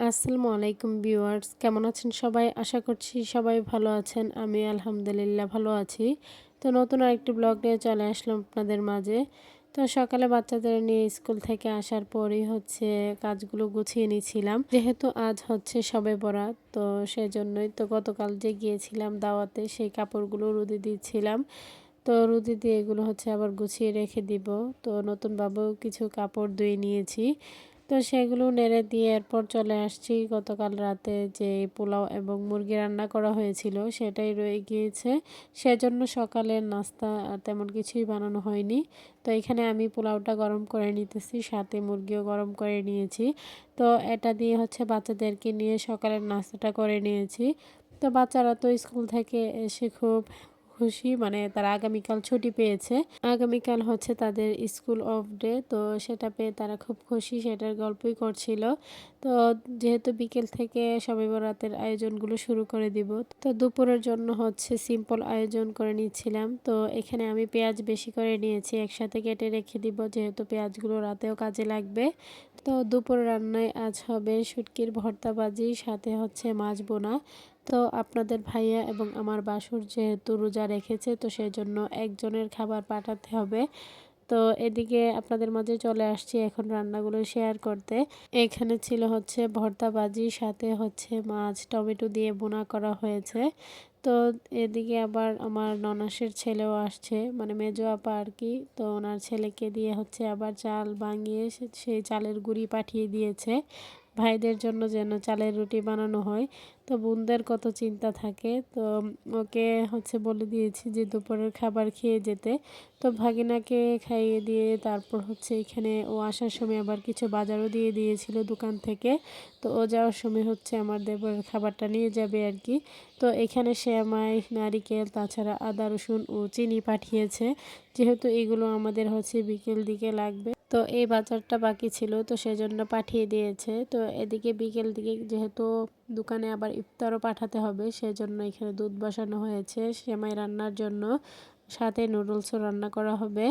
আসসালামু আলাইকুম ভিউয়ার্স, কেমন আছেন সবাই? আশা করছি সবাই ভালো আছেন। আমি আলহামদুলিল্লাহ ভালো আছি। তো নতুন আরেকটি ব্লগ নিয়ে চলে আসলাম আপনাদের মাঝে। তো সকালে বাচ্চাদের নিয়ে স্কুল থেকে আসার পরই হচ্ছে কাজগুলো গুছিয়ে নিয়েছিলাম। যেহেতু আজ হচ্ছে সবে পড়া তো সেজন্যই তো গতকাল যে গিয়েছিলাম দাওয়াতে সেই কাপড়গুলো রুদে দিয়েছিলাম তো রুদি দিয়ে এগুলো হচ্ছে আবার গুছিয়ে রেখে দিব। তো নতুনভাবেও কিছু কাপড় ধুয়ে নিয়েছি। তো সেগুলো নেড়ে দিয়ে এরপর চলে আসছি। গতকাল রাতে যে পোলাও এবং মুরগি রান্না করা হয়েছিল সেটাই রয়ে গিয়েছে। সেজন্য সকালের নাস্তা তেমন কিছুই বানানো হয়নি। তো এখানে আমি পোলাওটা গরম করে নিতেছি, সাথে মুরগিও গরম করে নিয়েছি। তো এটা দিয়ে হচ্ছে বাচ্চাদেরকে নিয়ে সকালের নাস্তাটা করে নিয়েছি। তো বাচ্চারা তো স্কুল থেকে এসে খুব খুশি মানে তারা আগামীকাল ছুটি পেয়েছে। আগামীকাল হচ্ছে তাদের স্কুল অফ ডে, তো সেটা পেয়ে তারা খুব খুশি, সেটার গল্পই করছিল। তো যেহেতু বিকেল থেকে সবাই বরাতের আয়োজনগুলো শুরু করে দিব, তো দুপুরের জন্য হচ্ছে সিম্পল আয়োজন করে নিচ্ছিলাম। তো এখানে আমি পেঁয়াজ বেশি করে নিয়েছি, একসাথে কেটে রেখে দিব, যেহেতু পেঁয়াজগুলো রাতেও কাজে লাগবে। তো দুপুর রান্নায় আজ হবে শুটকির ভর্তা বাজি সাথে হচ্ছে মাছ বোনা। তো আপনাদের ভাইয়া এবং আমার বাসুর যেহেতু রোজা রেখেছে, তো সেই জন্য একজনের খাবার পাঠাতে হবে। তো এদিকে আপনাদের মাঝে চলে আসছি এখন রান্নাগুলো শেয়ার করতে। এখানে ছিল হচ্ছে ভর্তা বাজি সাথে হচ্ছে মাছ, টমেটো দিয়ে বোনা করা হয়েছে। তো এদিকে আবার আমার ননাসের ছেলেও আসছে মানে মেজো আপা আর কি। তো ওনার ছেলেকে দিয়ে হচ্ছে আবার চাল ভাঙিয়ে সেই চালের গুঁড়ি পাঠিয়ে দিয়েছে। ভাইদের জন্য যেন চালের রুটি বানানো হয়। তো বোনদের কত চিন্তা থাকে। তো ওকে হচ্ছে বলে দিয়েছি যে দুপুরের খাবার খেয়ে যেতে। তো ভাগিনাকে খাইয়ে দিয়ে তারপর হচ্ছে এখানে ও আসার সময় আবার কিছু বাজারও দিয়ে দিয়েছিল দোকান থেকে। তো ও যাওয়ার সময় হচ্ছে আমার দেবরের খাবারটা নিয়ে যাবে আর কি। তো এখানে শ্যামাই, নারিকেল, তাছাড়া আদা, রসুন ও চিনি পাঠিয়েছে। যেহেতু এগুলো আমাদের হচ্ছে বিকেল দিকে লাগবে। তো এই বাজারটা বাকি ছিল, তো সেজন্য পাঠিয়ে দিয়েছে। তো এদিকে বিকেল দিকে যেহেতু দোকানে আবার ইফতারও পাঠাতে হবে, সেজন্য এখানে দুধ বসানো হয়েছে সেমাই রান্নার জন্য। সাথে নুডলসও রান্না করা হবে।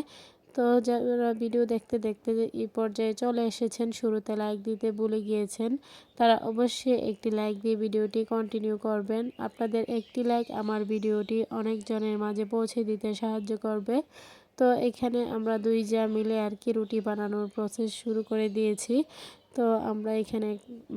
তো যারা ভিডিও দেখতে দেখতে এই পর্যায়ে চলে এসেছেন, শুরুতে লাইক দিতে ভুলে গিয়েছেন, তারা অবশ্যই একটি লাইক দিয়ে ভিডিওটি কন্টিনিউ করবেন। আপনাদের একটি লাইক আমার ভিডিওটি অনেকজনের মাঝে পৌঁছে দিতে সাহায্য করবে। তো এখানে আমরা দুই যা মিলে আর কি রুটি বানানোর প্রসেস শুরু করে দিয়েছি। তো আমরা এখানে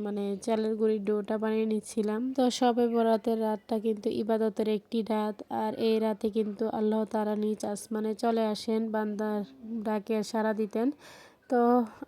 মানে চালের গুঁড়ির ডোটা বানিয়ে নিচ্ছিলাম। তো সবে বরাতের রাতটা কিন্তু ইবাদতের একটি রাত। আর এই রাতে কিন্তু আল্লাহ তারা নিজ আসমানে চলে আসেন বান্দার ডাকে সারা দিতেন। তো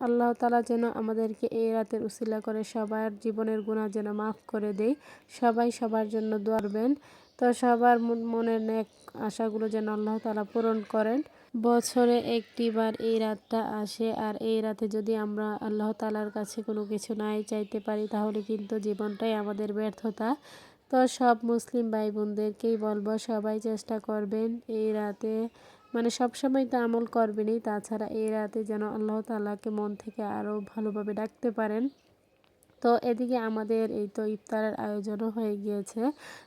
আল্লাহ তালা যেন আমাদেরকে এই রাতের উসিলা করে সবার জীবনের গুণা যেন মাফ করে দেয়। সবাই সবার জন্য দোয়ারবেন তো সবার মনের নেক আশাগুলো যেন আল্লাহ তালা পূরণ করেন। বছরে একটি বার এই রাতটা আসে। আর এই রাতে যদি আমরা আল্লাহ তালার কাছে কোনো কিছু নাই চাইতে পারি, তাহলে কিন্তু জীবনটাই আমাদের ব্যর্থতা। তো সব মুসলিম ভাই বোনদেরকেই বলব, সবাই চেষ্টা করবেন এই রাতে। মানে সবসময় তো আমল করবেনই, তাছাড়া এই রাতে যেন আল্লাহ তালাকে মন থেকে আরও ভালোভাবে ডাকতে পারেন। তো এদিকে আমাদের এই তো ইফতারের আয়োজনও হয়ে গিয়েছে।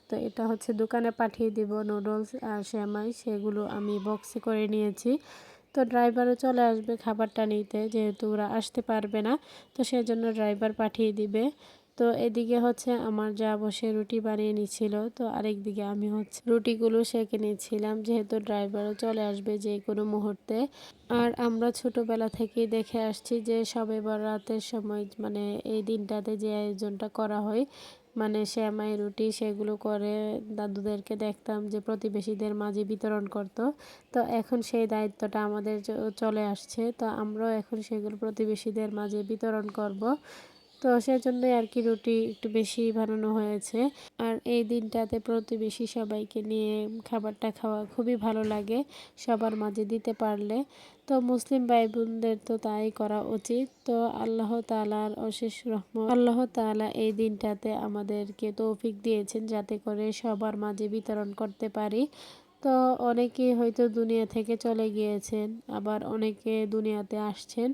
তো এটা হচ্ছে দোকানে পাঠিয়ে দিব নুডলস আর শ্যামাই সেগুলো আমি বক্সে করে নিয়েছি। তো ড্রাইভারও চলে আসবে খাবারটা নিতে, যেহেতু ওরা আসতে পারবে না, তো সেজন্য ড্রাইভার পাঠিয়ে দিবে। তো এদিকে হচ্ছে আমার যা বসে রুটি বানিয়ে নিচ্ছিল তো আরেক দিকে আমি হচ্ছে রুটিগুলো সেঁকে নিচ্ছিলাম, যেহেতু ড্রাইভারও চলে আসবে যে কোনো মুহূর্তে। আর আমরা ছোটোবেলা থেকেই দেখে আসছি যে সবে রাতের সময় মানে এই দিনটাতে যে আয়োজনটা করা হয় মানে শ্যামাই রুটি সেগুলো করে দাদুদেরকে দেখতাম যে প্রতিবেশীদের মাঝে বিতরণ করত। তো এখন সেই দায়িত্বটা আমাদের চলে আসছে, তো আমরাও এখন সেগুলো প্রতিবেশীদের মাঝে বিতরণ করব। তো সেজন্যই আর কি রুটি একটু বেশি বানানো হয়েছে। আর এই দিনটাতে প্রতিবেশী সবাইকে নিয়ে খাবারটা খাওয়া খুবই ভালো লাগে, সবার মাঝে দিতে পারলে। তো মুসলিম ভাই বোনদের তো তাই করা উচিত। তো আল্লাহ তালার অশেষ রহমত। আল্লাহ তালা এই দিনটাতে আমাদেরকে তৌফিক দিয়েছেন যাতে করে সবার মাঝে বিতরণ করতে পারি। তো অনেকে হয়তো দুনিয়া থেকে চলে গিয়েছেন, আবার অনেকে দুনিয়াতে আসছেন।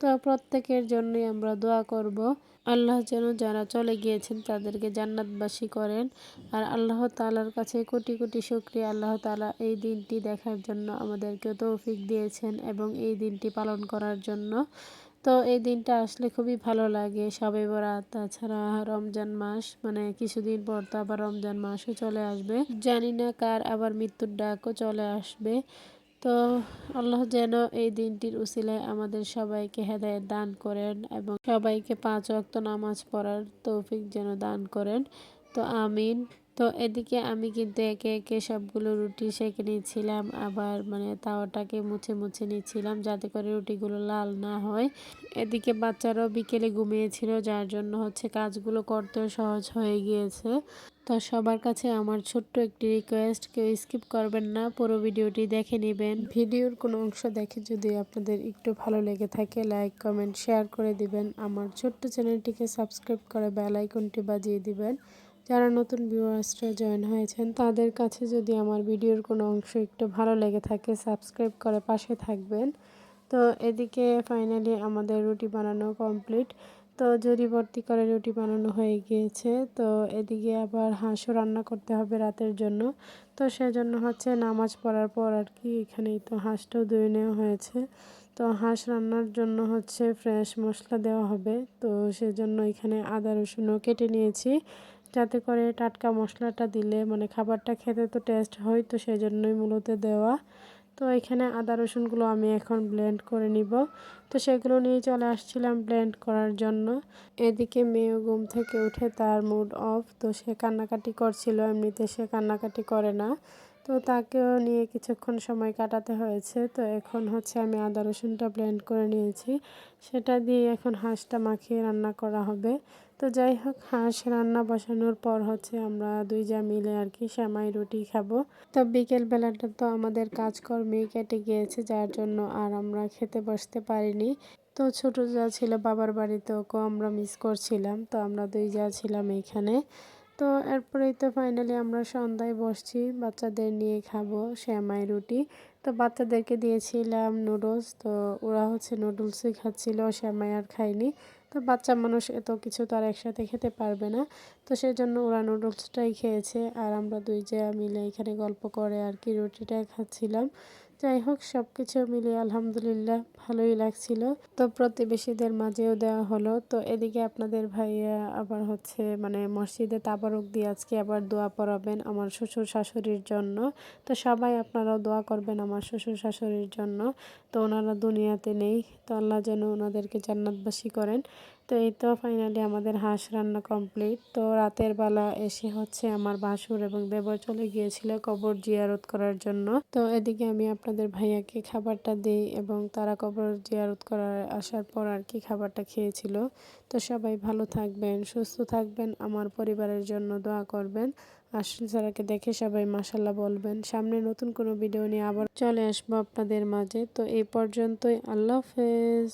তো প্রত্যেকের জন্যই আমরা দোয়া করব। আল্লাহ যেন যারা চলে গিয়েছেন তাদেরকে জান্নাতবাসী করেন। আর আল্লাহ তালার কাছে কোটি কোটি শুক্রিয়া। আল্লাহ তালা এই দিনটি দেখার জন্য আমাদেরকে তৌফিক দিয়েছেন এবং এই দিনটি পালন করার জন্য। তো এই দিনটা আসলে খুবই ভালো লাগে। সবে বরাত, তাছাড়া রমজান মাস মানে কিছুদিন পর তো আবার রমজান মাসও চলে আসবে। জানি না কার আবার মৃত্যুর ডাকও চলে আসবে। তো আল্লাহ যেন এই দিনটির উসিলায় আমাদের সবাইকে হেদায়ত দান করেন এবং সবাইকে পাঁচ ওয়াক্ত নামাজ পড়ার তৌফিক যেন দান করেন। তো আমিন। তো এদিকে আমি কিন্তু একে একে সবগুলো রুটি সেঁকে নিচ্ছিলাম, আবার মানে তাওয়াটাকে মুছে মুছে নিচ্ছিলাম যাতে করে রুটিগুলো লাল না হয়। এদিকে বাচ্চারাও বিকেলে ঘুমিয়েছিল, যার জন্য হচ্ছে কাজগুলো করতেও সহজ হয়ে গিয়েছে। তো সবার কাছে আমার ছোট্ট একটি রিকোয়েস্ট কেউ স্কিপ করবেন না, পুরো ভিডিওটি দেখে নেবেন। ভিডিওর কোনো অংশ দেখে যদি আপনাদের একটু ভালো লেগে থাকে লাইক কমেন্ট শেয়ার করে দিবেন। আমার ছোট্ট চ্যানেলটিকে সাবস্ক্রাইব করে বেল আইকনটি বাজিয়ে দিবেন। যারা নতুন ভিউয়ার্সরা জয়েন হয়েছেন, তাদের কাছে যদি আমার ভিডিওর কোনো অংশ একটু ভালো লেগে থাকে সাবস্ক্রাইব করে পাশে থাকবেন। তো এদিকে ফাইনালি আমাদের রুটি বানানো কমপ্লিট তো জরি ভর্তি করে রুটি বানানো হয়ে গিয়েছে, তো এদিকে আবার হাঁসও রান্না করতে হবে রাতের জন্য। তো সেজন্য হচ্ছে নামাজ পড়ার পর আর কি এখানেই তো হাঁসটাও ধুয়ে নেওয়া হয়েছে। তো হাঁস রান্নার জন্য হচ্ছে ফ্রেশ মশলা দেওয়া হবে। তো সেজন্য এখানে আদা রসুনও কেটে নিয়েছি। যাতে করে টাটকা মশলাটা দিলে মানে খাবারটা খেতে তো টেস্ট হয়, তো সেই জন্যই মূলত দেওয়া। তো এখানে আদা রসুনগুলো আমি এখন ব্লেন্ড করে নিব। তো সেগুলো নিয়ে চলে আসছিলাম ব্লেন্ড করার জন্য। এদিকে মেয়ে ঘুম থেকে উঠে তার মুড অফ তো সে কান্নাকাটি করছিল, এমনিতে সে কান্নাকাটি করে না। তো তাকেও নিয়ে কিছুক্ষণ সময় কাটাতে হয়েছে। তো এখন হচ্ছে আমি আদা রসুনটা ব্লেন্ড করে নিয়েছি। সেটা দিয়ে এখন হাঁসটা মাখিয়ে রান্না করা হবে। তো যাই হোক, হাঁস রান্না বসানোর পর হচ্ছে আমরা দুই যা মিলে আর কি শ্যামাই রুটি খাব। তো বিকেল বেলাটা তো আমাদের কাজকর্মেই কেটে গিয়েছে, যার জন্য আর আমরা খেতে বসতে পারিনি। তো ছোট যা ছিল বাবার বাড়িতে ওকেও আমরা মিস করছিলাম, তো আমরা দুই যা ছিলাম এইখানে তো এরপরেই তো ফাইনালি আমরা সন্ধ্যায় বসছি, বাচ্চাদের নিয়ে খাব শ্যামাই রুটি। তো বাচ্চাদেরকে দিয়েছিলাম নুডলস তো ওরা হচ্ছে নুডলসই খাচ্ছিল শ্যামাই আর খায়নি। তো বাচ্চা মানুষ এত কিছু তো আর একসাথে খেতে পারবে না। তো সেই জন্য ওরা নুডলসটাই খেয়েছে। আর আমরা দুই যে মিলে এখানে গল্প করে আর কি রুটিটাই খাচ্ছিলাম। যাই হোক সব কিছু মিলিয়ে আলহামদুলিল্লাহ ভালোই লাগছিল। তো প্রতিবেশীদের মাঝেও দেওয়া হলো। তো এদিকে আপনাদের ভাইয়া আবার হচ্ছে মানে মসজিদে তাবারক দিয়ে আজকে আবার দোয়া পড়াবেন আমার শ্বশুর শাশুড়ির জন্য। তো সবাই আপনারাও দোয়া করবেন আমার শ্বশুর শাশুড়ির জন্য। তো ওনারা দুনিয়াতে নেই। তো আল্লাহ যেন ওনাদেরকে জান্নাতবাসী করেন। তো এই তো ফাইনালি আমাদের হাঁস রান্না কমপ্লিট তো রাতের বেলা এসে হচ্ছে আমার বাসুর এবং দেবর চলে গিয়েছিল কবর জিয়ারত করার জন্য। তো এদিকে আমি আপনাদের ভাইয়াকে খাবারটা দেই এবং তারা কবর জিয়ারত করার আসার পর আর কি খাবারটা খেয়েছিল। তো সবাই ভালো থাকবেন, সুস্থ থাকবেন, আমার পরিবারের জন্য দোয়া করবেন। আসল সারাকে দেখে সবাই মাসাল্লাহ বলবেন। সামনে নতুন কোনো ভিডিও নিয়ে আবার চলে আসব আপনাদের মাঝে। তো এই পর্যন্তই, আল্লাহ হাফেজ।